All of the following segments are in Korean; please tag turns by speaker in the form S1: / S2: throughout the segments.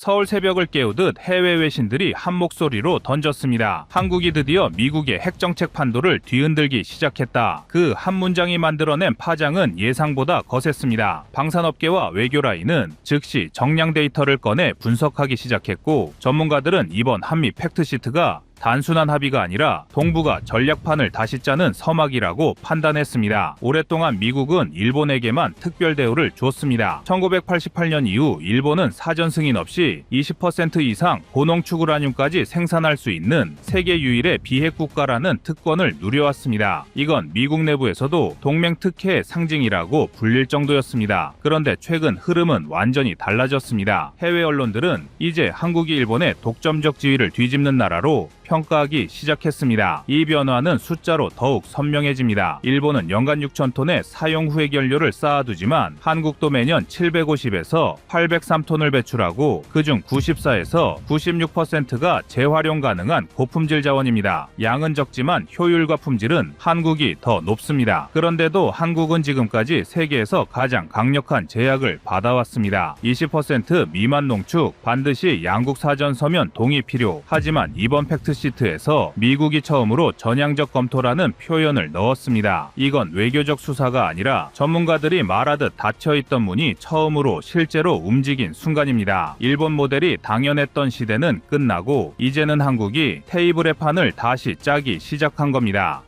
S1: 서울 새벽을 깨우듯 해외 외신들이 한 목소리로 던졌습니다. 한국이 드디어 미국의 핵정책 판도를 뒤흔들기 시작했다. 그 한 문장이 만들어낸 파장은 예상보다 거셌습니다. 방산업계와 외교 라인은 즉시 정량 데이터를 꺼내 분석하기 시작했고 전문가들은 이번 한미 팩트시트가 단순한 합의가 아니라 동북아 전략판을 다시 짜는 서막이라고 판단했습니다. 오랫동안 미국은 일본에게만 특별 대우를 줬습니다. 1988년 이후 일본은 사전 승인 없이 20% 이상 고농 추구라늄까지 생산할 수 있는 세계 유일의 비핵 국가라는 특권을 누려왔습니다. 이건 미국 내부에서도 동맹 특혜의 상징이라고 불릴 정도였습니다. 그런데 최근 흐름은 완전히 달라졌습니다. 해외 언론들은 이제 한국이 일본의 독점적 지위를 뒤집는 나라로 평가하기 시작했습니다. 이 변화는 숫자로 더욱 선명해집니다. 일본은 연간 6천 톤의 사용 후획 연료를 쌓아두지만 한국도 매년 750에서 803톤을 배출하고 그중 94에서 96%가 재활용 가능한 고품질 자원입니다. 양은 적지만 효율과 품질은 한국이 더 높습니다. 그런데도 한국은 지금까지 세계에서 가장 강력한 제약을 받아왔습니다. 20% 미만 농축 반드시 양국 사전 서면 동의 필요. 하지만 이번 팩트 시트에서 미국이 처음으로 전향적 검토라는 표현을 넣었습니다. 이건 외교적 수사가 아니라 전문가들이 말하듯 닫혀있던 문이 처음으로 실제로 움직인 순간입니다. 일본 모델이 당연했던 시대는 끝나고 이제는 한국이 테이블의 판을 다시 짜기 시작한 겁니다.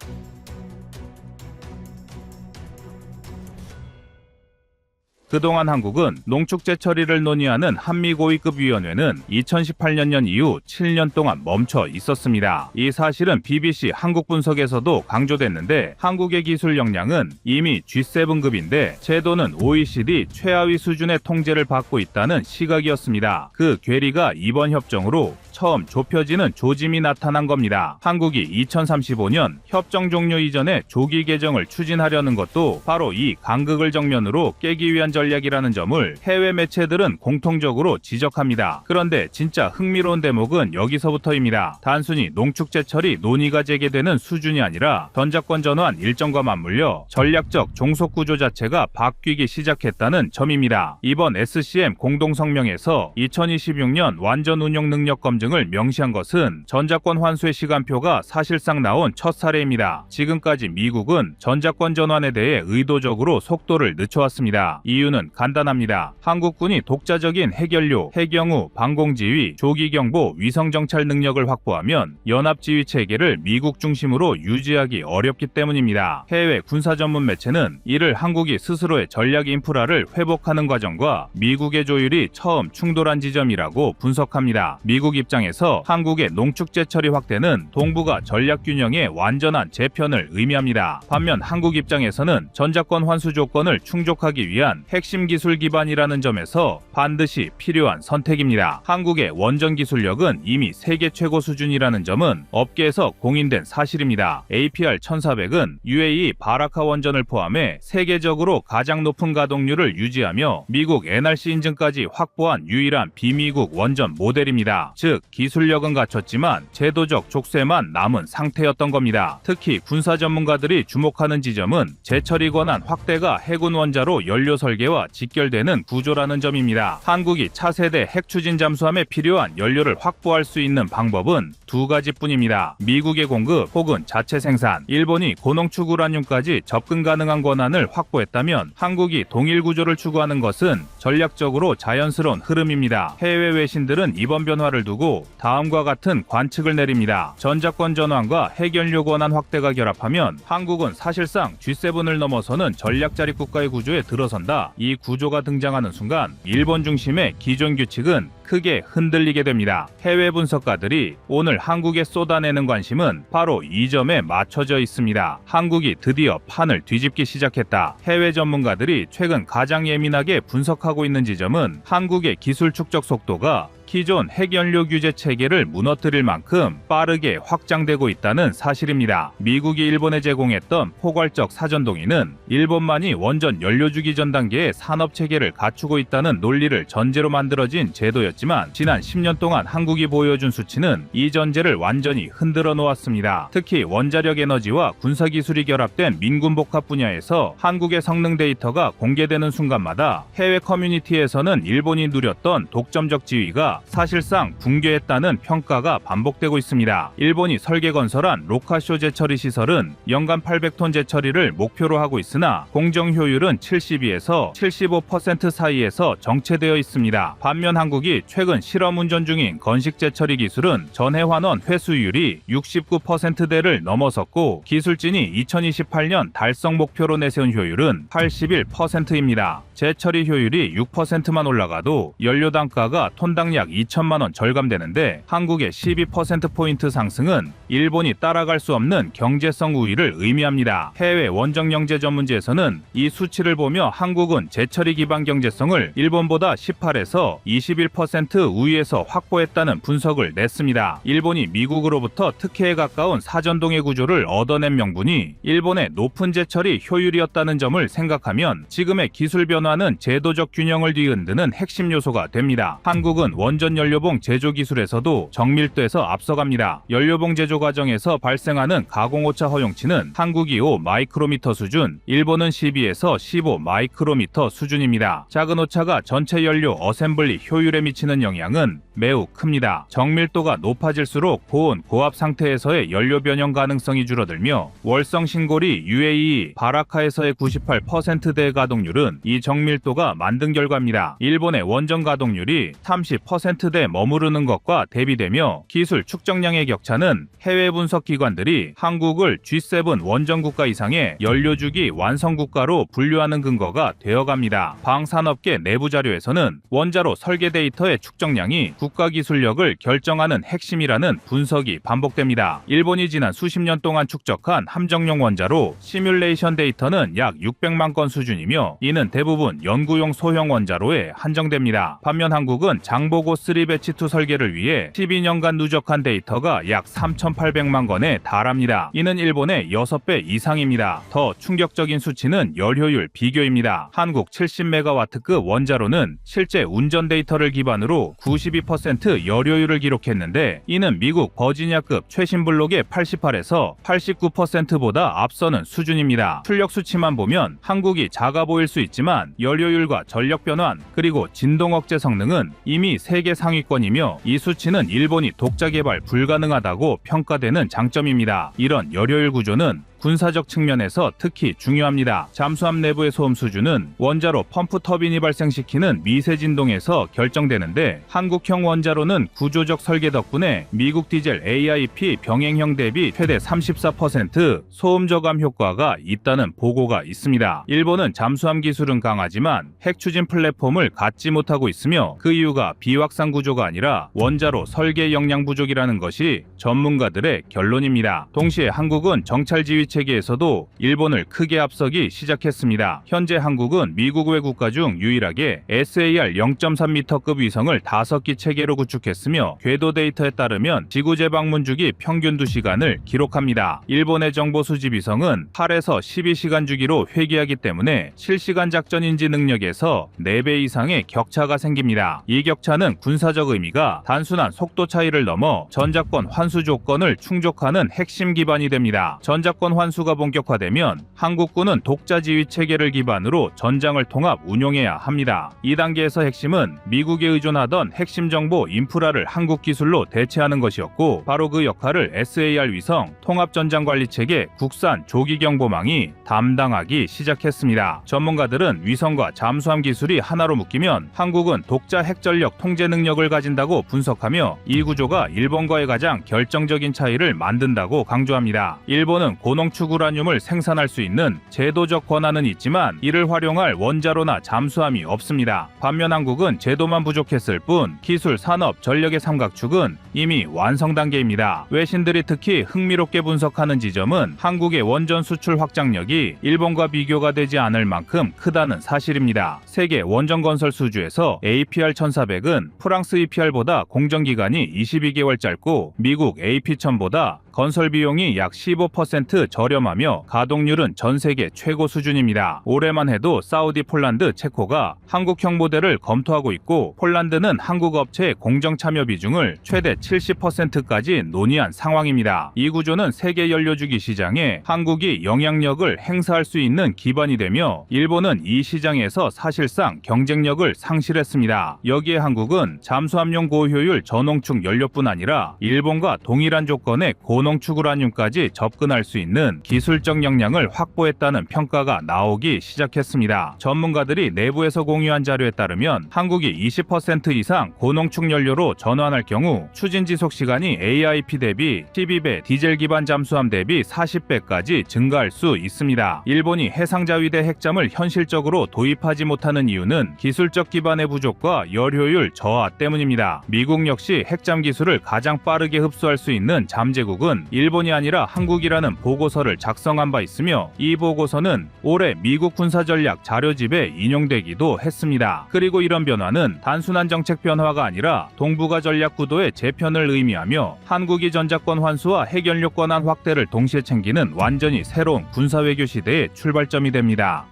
S1: 그동안 한국은 농축제 처리를 논의하는 한미고위급위원회는 2018년 이후 7년 동안 멈춰 있었습니다. 이 사실은 BBC 한국 분석에서도 강조됐는데 한국의 기술 역량은 이미 G7급인데 제도는 OECD 최하위 수준의 통제를 받고 있다는 시각이었습니다. 그 괴리가 이번 협정으로 처음 좁혀지는 조짐이 나타난 겁니다. 한국이 2035년 협정 종료 이전에 조기 개정을 추진하려는 것도 바로 이 간극을 정면으로 깨기 위한 전략이라는 점을 해외 매체들은 공통적으로 지적합니다. 그런데 진짜 흥미로운 대목은 여기서부터입니다. 단순히 농축제철이 논의가 재개되는 수준이 아니라 전자권 전환 일정과 맞물려 전략적 종속 구조 자체가 바뀌기 시작했다는 점입니다. 이번 SCM 공동성명에서 2026년 완전 운용 능력 검증을 명시한 것은 전자권 환수의 시간표가 사실상 나온 첫 사례입니다. 지금까지 미국은 전자권 전환에 대해 의도적으로 속도를 늦춰왔습니다. 이유는 간단합니다. 한국군이 독자적인 핵연료, 해경우, 방공지휘, 조기경보, 위성정찰 능력을 확보하면 연합지휘 체계를 미국 중심으로 유지하기 어렵기 때문입니다. 해외 군사 전문 매체는 이를 한국이 스스로의 전략 인프라를 회복하는 과정과 미국의 조율이 처음 충돌한 지점이라고 분석합니다. 미국 입장에서 한국의 농축제 처리 확대는 동북아 전략 균형의 완전한 재편을 의미합니다. 반면 한국 입장에서는 전자권 환수 조건을 충족하기 위한 핵심 기술 기반이라는 점에서 반드시 필요한 선택입니다. 한국의 원전 기술력은 이미 세계 최고 수준이라는 점은 업계에서 공인된 사실입니다. APR 1400은 UAE 바라카 원전을 포함해 세계적으로 가장 높은 가동률을 유지하며 미국 NRC 인증까지 확보한 유일한 비미국 원전 모델입니다. 즉 기술력은 갖췄지만 제도적 족쇄만 남은 상태였던 겁니다. 특히 군사 전문가들이 주목하는 지점은 재처리 권한 확대가 해군 원자로 연료 설계와 직결되는 구조라는 점입니다. 한국이 차세대 핵 추진 잠수함에 필요한 연료를 확보할 수 있는 방법은 두 가지뿐입니다. 미국의 공급 혹은 자체 생산, 일본이 고농축 우라늄까지 접근 가능한 권한을 확보했다면 한국이 동일 구조를 추구하는 것은 전략적으로 자연스러운 흐름입니다. 해외 외신들은 이번 변화를 두고 다음과 같은 관측을 내립니다. 전자권 전환과 핵연료 권한 확대가 결합하면 한국은 사실상 G7을 넘어서는 전략 자립 국가의 구조에 들어선다. 이 구조가 등장하는 순간 일본 중심의 기존 규칙은 크게 흔들리게 됩니다. 해외 분석가들이 오늘 한국에 쏟아내는 관심은 바로 이 점에 맞춰져 있습니다. 한국이 드디어 판을 뒤집기 시작했다. 해외 전문가들이 최근 가장 예민하게 분석하고 있는 지점은 한국의 기술 축적 속도가 기존 핵연료 규제 체계를 무너뜨릴 만큼 빠르게 확장되고 있다는 사실입니다. 미국이 일본에 제공했던 포괄적 사전 동의는 일본만이 원전 연료 주기 전 단계의 산업 체계를 갖추고 있다는 논리를 전제로 만들어진 제도였지 있었지만 지난 10년 동안 한국이 보여준 수치는 이 전제를 완전히 흔들어 놓았습니다. 특히 원자력 에너지와 군사 기술이 결합된 민군 복합 분야에서 한국의 성능 데이터가 공개되는 순간마다 해외 커뮤니티에서는 일본이 누렸던 독점적 지위가 사실상 붕괴했다는 평가가 반복되고 있습니다. 일본이 설계 건설한 로카쇼 제처리 시설은 연간 800톤 제처리를 목표로 하고 있으나 공정 효율은 72에서 75% 사이에서 정체되어 있습니다. 반면 한국이 최근 실험 운전 중인 건식 제처리 기술은 전해 환원 회수율이 69%대를 넘어섰고 기술진이 2028년 달성 목표로 내세운 효율은 81%입니다. 제처리 효율이 6%만 올라가도 연료 단가가 톤당 약 2천만 원 절감되는데 한국의 12%포인트 상승은 일본이 따라갈 수 없는 경제성 우위를 의미합니다. 해외 원정 영재 전 문제에서는 이 수치를 보며 한국은 제처리 기반 경제성을 일본보다 18에서 21% 우위에서 확보했다는 분석을 냈습니다. 일본이 미국으로부터 특혜에 가까운 사전동의 구조를 얻어낸 명분이 일본의 높은 제처리 효율이었다는 점을 생각하면 지금의 기술 변화는 제도적 균형을 뒤흔드는 핵심 요소가 됩니다. 한국은 원전 연료봉 제조 기술에서도 정밀도에서 앞서갑니다. 연료봉 제조 과정에서 발생하는 가공오차 허용치는 한국이 5 마이크로미터 수준, 일본은 12에서 15 마이크로미터 수준입니다. 작은 오차가 전체 연료 어셈블리 효율에 미치는 영향은 매우 큽니다. 정밀도가 높아질수록 고온, 고압 상태에서의 연료 변형 가능성이 줄어들며 월성 신고리 UAE 바라카에서의 98%대 가동률은 이 정밀도가 만든 결과입니다. 일본의 원전 가동률이 30%대 머무르는 것과 대비되며 기술 축적량의 격차는 해외 분석 기관들이 한국을 G7 원전 국가 이상의 연료 주기 완성 국가로 분류하는 근거가 되어갑니다. 방산업계 내부 자료에서는 원자로 설계 데이터의 축적량이 국가 기술력을 결정하는 핵심이라는 분석이 반복됩니다. 일본이 지난 수십 년 동안 축적한 함정용 원자로 시뮬레이션 데이터는 약 600만 건 수준이며 이는 대부분 연구용 소형 원자로에 한정됩니다. 반면 한국은 장보고 3 배치 2 설계를 위해 12년간 누적한 데이터가 약 3,800만 건에 달합니다. 이는 일본의 6배 이상입니다. 더 충격적인 수치는 열효율 비교입니다. 한국 70메가와트급 원자로는 실제 운전 데이터를 기반으로 92% 열효율을 기록했는데 이는 미국 버지니아급 최신 블록의 88에서 89%보다 앞서는 수준입니다. 출력 수치만 보면 한국이 작아 보일 수 있지만 열효율과 전력 변환 그리고 진동 억제 성능은 이미 세계 상위권이며 이 수치는 일본이 독자 개발 불가능하다고 평가되는 장점입니다. 이런 열효율 구조는 군사적 측면에서 특히 중요합니다. 잠수함 내부의 소음 수준은 원자로 펌프 터빈이 발생시키는 미세 진동에서 결정되는데 한국형 원자로는 구조적 설계 덕분에 미국 디젤 AIP 병행형 대비 최대 34% 소음 저감 효과가 있다는 보고가 있습니다. 일본은 잠수함 기술은 강하지만 핵 추진 플랫폼을 갖지 못하고 있으며 그 이유가 비확산 구조가 아니라 원자로 설계 역량 부족이라는 것이 전문가들의 결론입니다. 동시에 한국은 정찰 지휘 체계에서도 일본을 크게 앞서기 시작했습니다. 현재 한국은 미국 외 국가 중 유일하게 SAR 0.3m급 위성을 5기 체계로 구축했으며 궤도 데이터에 따르면 지구 재방문 주기 평균 2시간을 기록합니다. 일본의 정보 수집 위성은 8에서 12시간 주기로 회귀하기 때문에 실시간 작전 인지 능력에서 4배 이상의 격차가 생깁니다. 이 격차는 군사적 의미가 단순한 속도 차이를 넘어 전작권 환수 조건을 충족하는 핵심 기반이 됩니다. 전작권 환수가 본격화되면 한국군은 독자 지휘 체계를 기반으로 전장을 통합 운용해야 합니다. 이 단계에서 핵심은 미국에 의존하던 핵심 정보 인프라를 한국 기술로 대체하는 것이었고 바로 그 역할을 SAR 위성 통합 전장 관리 체계 국산 조기 경보망이 담당하기 시작했습니다. 전문가들은 위성과 잠수함 기술이 하나로 묶이면 한국은 독자 핵전력 통제 능력을 가진다고 분석하며 이 구조가 일본과의 가장 결정적인 차이를 만든다고 강조합니다. 일본은 고 농축 우라늄을 생산할 수 있는 제도적 권한은 있지만 이를 활용할 원자로나 잠수함이 없습니다. 반면 한국은 제도만 부족했을 뿐 기술, 산업, 전력의 삼각축은 이미 완성 단계입니다. 외신들이 특히 흥미롭게 분석하는 지점은 한국의 원전 수출 확장력이 일본과 비교가 되지 않을 만큼 크다는 사실입니다. 세계 원전 건설 수주에서 APR 1400은 프랑스 EPR보다 공정 기간이 22개월 짧고 미국 AP1000보다 건설 비용이 약 15% 저렴하며 가동률은 전 세계 최고 수준입니다. 올해만 해도 사우디, 폴란드, 체코가 한국형 모델을 검토하고 있고 폴란드는 한국 업체의 공정 참여 비중을 최대 70%까지 논의한 상황입니다. 이 구조는 세계 연료주기 시장에 한국이 영향력을 행사할 수 있는 기반이 되며 일본은 이 시장에서 사실상 경쟁력을 상실했습니다. 여기에 한국은 잠수함용 고효율 전홍축 연료뿐 아니라 일본과 동일한 조건의 고 농축 우라늄까지 접근할 수 있는 기술적 역량을 확보했다는 평가가 나오기 시작했습니다. 전문가들이 내부에서 공유한 자료에 따르면 한국이 20% 이상 고농축 연료로 전환할 경우 추진 지속 시간이 AIP 대비 12배, 디젤 기반 잠수함 대비 40배까지 증가할 수 있습니다. 일본이 해상자위대 핵잠을 현실적으로 도입하지 못하는 이유는 기술적 기반의 부족과 열효율 저하 때문입니다. 미국 역시 핵잠 기술을 가장 빠르게 흡수할 수 있는 잠재국은 일본이 아니라 한국이라는 보고서를 작성한 바 있으며 이 보고서는 올해 미국 군사전략 자료집에 인용되기도 했습니다. 그리고 이런 변화는 단순한 정책 변화가 아니라 동북아 전략 구도의 재편을 의미하며 한국이 전자권 환수와 핵연료 권한 확대를 동시에 챙기는 완전히 새로운 군사외교 시대의 출발점이 됩니다.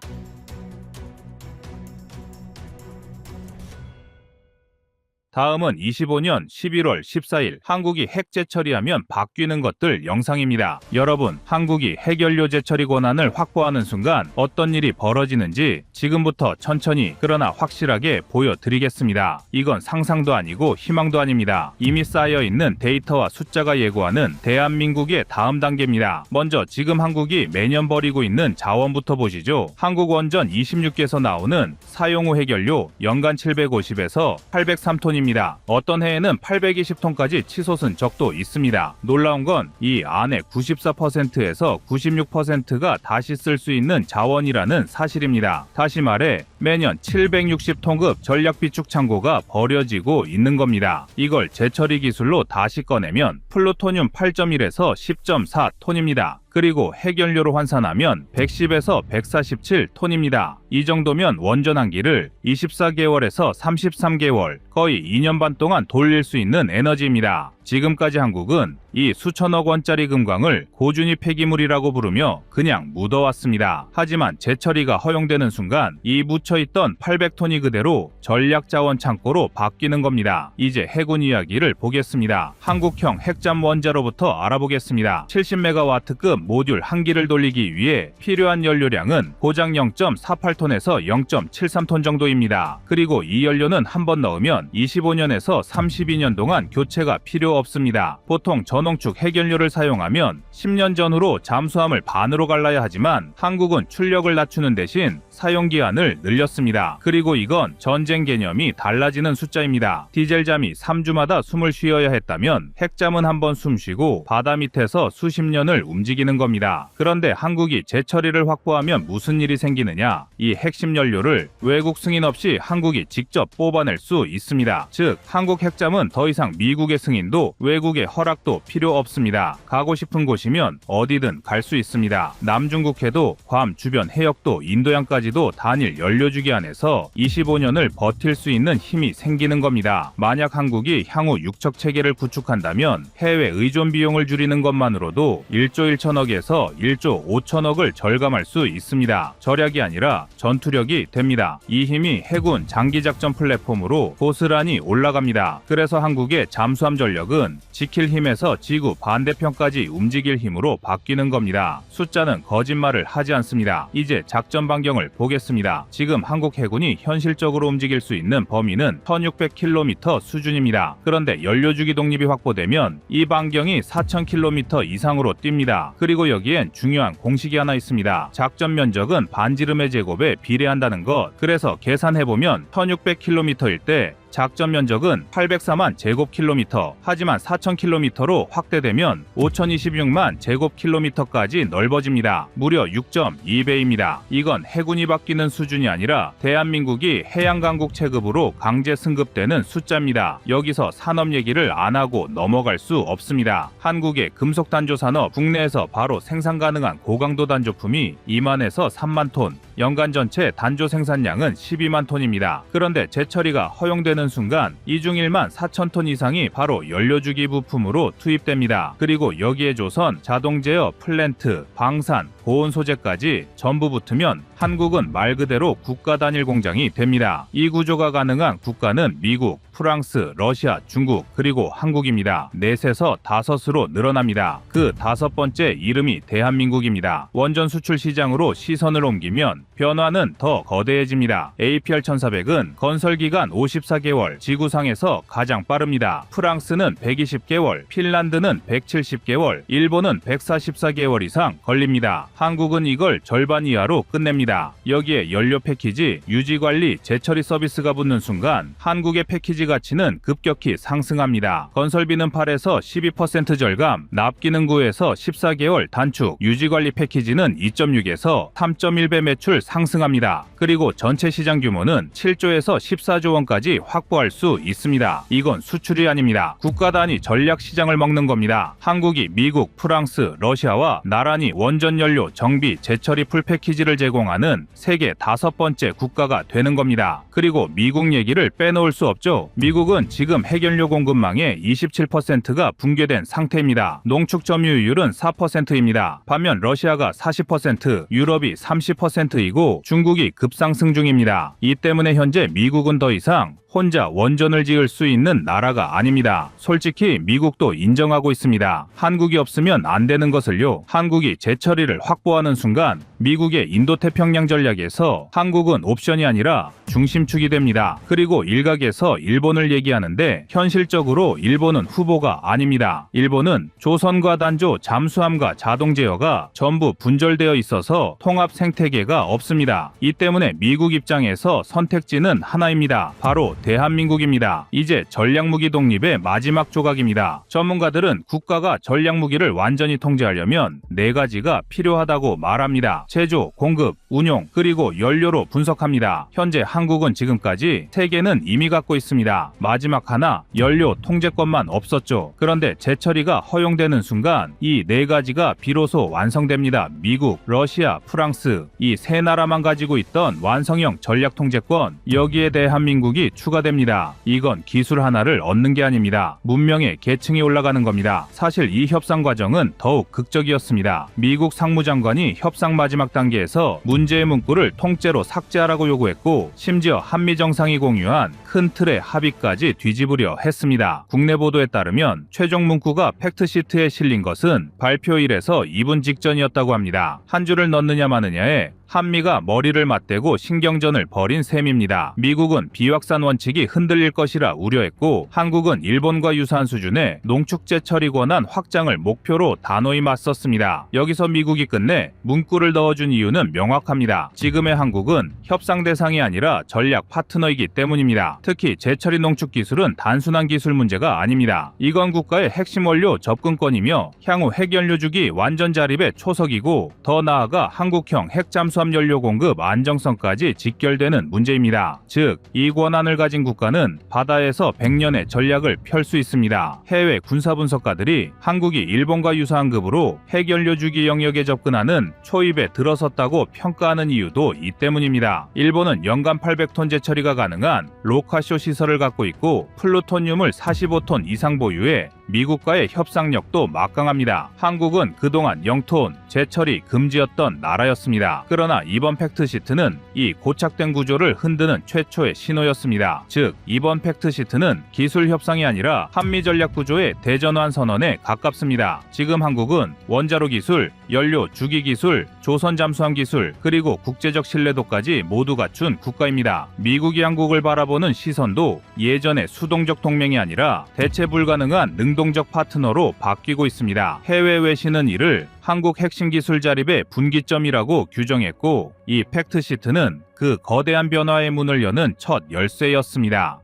S1: 다음은 25년 11월 14일 한국이 핵 재처리하면 바뀌는 것들 영상입니다. 여러분, 한국이 핵연료 재처리 권한을 확보하는 순간 어떤 일이 벌어지는지 지금부터 천천히 그러나 확실하게 보여드리겠습니다. 이건 상상도 아니고 희망도 아닙니다. 이미 쌓여 있는 데이터와 숫자가 예고하는 대한민국의 다음 단계입니다. 먼저 지금 한국이 매년 버리고 있는 자원부터 보시죠. 한국 원전 26개에서 나오는 사용 후 핵연료 연간 750에서 803톤입니다. 어떤 해에는 820톤까지 치솟은 적도 있습니다. 놀라운 건 이 안에 94%에서 96%가 다시 쓸 수 있는 자원이라는 사실입니다. 다시 말해 매년 760톤급 전략 비축 창고가 버려지고 있는 겁니다. 이걸 재처리 기술로 다시 꺼내면 플루토늄 8.1에서 10.4 톤입니다. 그리고 핵연료로 환산하면 110에서 147톤입니다. 이 정도면 원전 한기를 24개월에서 33개월, 거의 2년 반 동안 돌릴 수 있는 에너지입니다. 지금까지 한국은 이 수천억 원짜리 금광을 고준위 폐기물이라고 부르며 그냥 묻어왔습니다. 하지만 재처리가 허용되는 순간 이 묻혀있던 800톤이 그대로 전략자원 창고로 바뀌는 겁니다. 이제 해군 이야기를 보겠습니다. 한국형 핵잠 원자로부터 알아보겠습니다. 70메가와트급 모듈 한 기를 돌리기 위해 필요한 연료량은 고장 0.48톤에서 0.73톤 정도입니다. 그리고 이 연료는 한 번 넣으면 25년에서 32년 동안 교체가 필요 없습니다. 보통 전홍축 핵연료를 사용하면 10년 전후로 잠수함을 반으로 갈라야 하지만 한국은 출력을 낮추는 대신 사용 기한을 늘렸습니다. 그리고 이건 전쟁 개념이 달라지는 숫자입니다. 디젤 잠이 3주마다 숨을 쉬어야 했다면 핵잠은 한 번 숨쉬고 바다 밑에서 수십 년을 움직이는 겁니다. 그런데 한국이 재처리를 확보하면 무슨 일이 생기느냐? 이 핵심 연료를 외국 승인 없이 한국이 직접 뽑아낼 수 있습니다. 즉, 한국 핵잠은 더 이상 미국의 승인도 외국의 허락도 필요 없습니다. 가고 싶은 곳이면 어디든 갈 수 있습니다. 남중국해도 괌 주변 해역도 인도양까지도 단일 연료주기 안에서 25년을 버틸 수 있는 힘이 생기는 겁니다. 만약 한국이 향후 육척 체계를 구축한다면 해외 의존 비용을 줄이는 것만으로도 1조 1천억에서 1조 5천억을 절감할 수 있습니다. 절약이 아니라 전투력이 됩니다. 이 힘이 해군 장기작전 플랫폼으로 고스란히 올라갑니다. 그래서 한국의 잠수함 전력은 지킬 힘에서 지구 반대편까지 움직일 힘으로 바뀌는 겁니다. 숫자는 거짓말을 하지 않습니다. 이제 작전 반경을 보겠습니다. 지금 한국 해군이 현실적으로 움직일 수 있는 범위는 1600km 수준입니다. 그런데 연료주기 독립이 확보되면 이 반경이 4000km 이상으로 뜁니다. 그리고 여기엔 중요한 공식이 하나 있습니다. 작전 면적은 반지름의 제곱에 비례한다는 것. 그래서 계산해보면 1600km일 때 작전 면적은 804만 제곱킬로미터, 하지만 4000km로 확대되면 5026만 제곱킬로미터까지 넓어집니다. 무려 6.2배입니다. 이건 해군이 바뀌는 수준이 아니라 대한민국이 해양 강국 체급으로 강제 승급되는 숫자입니다. 여기서 산업 얘기를 안 하고 넘어갈 수 없습니다. 한국의 금속 단조 산업 국내에서 바로 생산 가능한 고강도 단조품이 2만에서 3만 톤, 연간 전체 단조 생산량은 12만 톤입니다. 그런데 재처리가 허용되는 순간 이중 1만 4천 톤 이상이 바로 연료주기 부품으로 투입됩니다. 그리고 여기에 조선, 자동제어, 플랜트, 방산, 보온 소재까지 전부 붙으면 한국은 말 그대로 국가 단일 공장이 됩니다. 이 구조가 가능한 국가는 미국, 프랑스, 러시아, 중국, 그리고 한국입니다. 넷에서 다섯으로 늘어납니다. 그 다섯 번째 이름이 대한민국입니다. 원전 수출 시장으로 시선을 옮기면 변화는 더 거대해집니다. APR 1400은 건설 기간 54개월, 지구상에서 가장 빠릅니다. 프랑스는 120개월, 핀란드는 170개월, 일본은 144개월 이상 걸립니다. 한국은 이걸 절반 이하로 끝냅니다. 여기에 연료 패키지, 유지 관리, 재처리 서비스가 붙는 순간 한국의 패키지 가치는 급격히 상승합니다. 건설비는 8에서 12% 절감, 납기능 9에서 14개월 단축, 유지 관리 패키지는 2.6에서 3.1배 매출 상승합니다. 그리고 전체 시장 규모는 7조에서 14조 원까지 확보할 수 있습니다. 이건 수출이 아닙니다. 국가 단위 전략 시장을 먹는 겁니다. 한국이 미국, 프랑스, 러시아와 나란히 원전 연료, 정비, 재처리 풀 패키지를 제공하는 세계 다섯 번째 국가가 되는 겁니다. 그리고 미국 얘기를 빼놓을 수 없죠. 미국은 지금 핵연료 공급망의 27%가 붕괴된 상태입니다. 농축 점유율은 4%입니다. 반면 러시아가 40%, 유럽이 30%이고 중국이 급상승 중입니다. 이 때문에 현재 미국은 더 이상 혼자 원전을 지을 수 있는 나라가 아닙니다. 솔직히 미국도 인정하고 있습니다. 한국이 없으면 안 되는 것을요. 한국이 재처리를 확보하는 순간 미국의 인도태평양 전략에서 한국은 옵션이 아니라 중심축이 됩니다. 그리고 일각에서 일본을 얘기하는데 현실적으로 일본은 후보가 아닙니다. 일본은 조선과 단조, 잠수함과 자동 제어가 전부 분절되어 있어서 통합 생태계가 없습니다. 이 때문에 미국 입장에서 선택지는 하나입니다. 바로 대한민국입니다. 이제 전략무기 독립의 마지막 조각입니다. 전문가들은 국가가 전략무기를 완전히 통제하려면 네 가지가 필요하다고 말합니다. 제조, 공급, 운용, 그리고 연료로 분석합니다. 현재 한국은 지금까지 세 개는 이미 갖고 있습니다. 마지막 하나, 연료 통제권만 없었죠. 그런데 재처리가 허용되는 순간 이 네 가지가 비로소 완성됩니다. 미국, 러시아, 프랑스 이 세 나라만 가지고 있던 완성형 전략 통제권 여기에 대한민국이 추 가됩니다. 이건 기술 하나를 얻는 게 아닙니다. 문명의 계층이 올라가는 겁니다. 사실 이 협상 과정은 더욱 극적이었습니다. 미국 상무장관이 협상 마지막 단계에서 문제의 문구를 통째로 삭제하라고 요구했고 심지어 한미 정상이 공유한 큰 틀의 합의까지 뒤집으려 했습니다. 국내 보도에 따르면 최종 문구가 팩트시트에 실린 것은 발표일에서 2분 직전이었다고 합니다. 한 줄을 넣느냐 마느냐에 한미가 머리를 맞대고 신경전을 벌인 셈입니다. 미국은 비확산 원칙이 흔들릴 것이라 우려했고 한국은 일본과 유사한 수준의 농축제 처리 권한 확장을 목표로 단호히 맞섰습니다. 여기서 미국이 끝내 문구를 넣어준 이유는 명확합니다. 지금의 한국은 협상 대상이 아니라 전략 파트너이기 때문입니다. 특히 재처리 농축 기술은 단순한 기술 문제가 아닙니다. 이건 국가의 핵심 원료 접근권이며 향후 핵연료 주기 완전 자립의 초석이고 더 나아가 한국형 핵잠수 함 연료 공급 안정성까지 직결되는 문제입니다. 즉, 이 권한을 가진 국가는 바다에서 100년의 전략을 펼 수 있습니다. 해외 군사 분석가들이 한국이 일본과 유사한 급으로 핵연료 주기 영역에 접근하는 초입에 들어섰다고 평가하는 이유도 이 때문입니다. 일본은 연간 800톤 재처리가 가능한 로카쇼 시설을 갖고 있고 플루토늄을 45톤 이상 보유해 미국과의 협상력도 막강합니다. 한국은 그동안 0톤 재처리 금지였던 나라였습니다. 그러나 이번 팩트시트는 이 고착된 구조를 흔드는 최초의 신호였습니다. 즉, 이번 팩트시트는 기술 협상이 아니라 한미 전략 구조의 대전환 선언에 가깝습니다. 지금 한국은 원자로 기술, 연료 주기 기술, 조선 잠수함 기술, 그리고 국제적 신뢰도까지 모두 갖춘 국가입니다. 미국이 한국을 바라보는 시선도 예전의 수동적 동맹이 아니라 대체 불가능한 능 동적 파트너로 바뀌고 있습니다. 해외 외신은 이를 한국 핵심 기술 자립의 분기점이라고 규정했고 이 팩트시트는 그 거대한 변화의 문을 여는 첫 열쇠였습니다.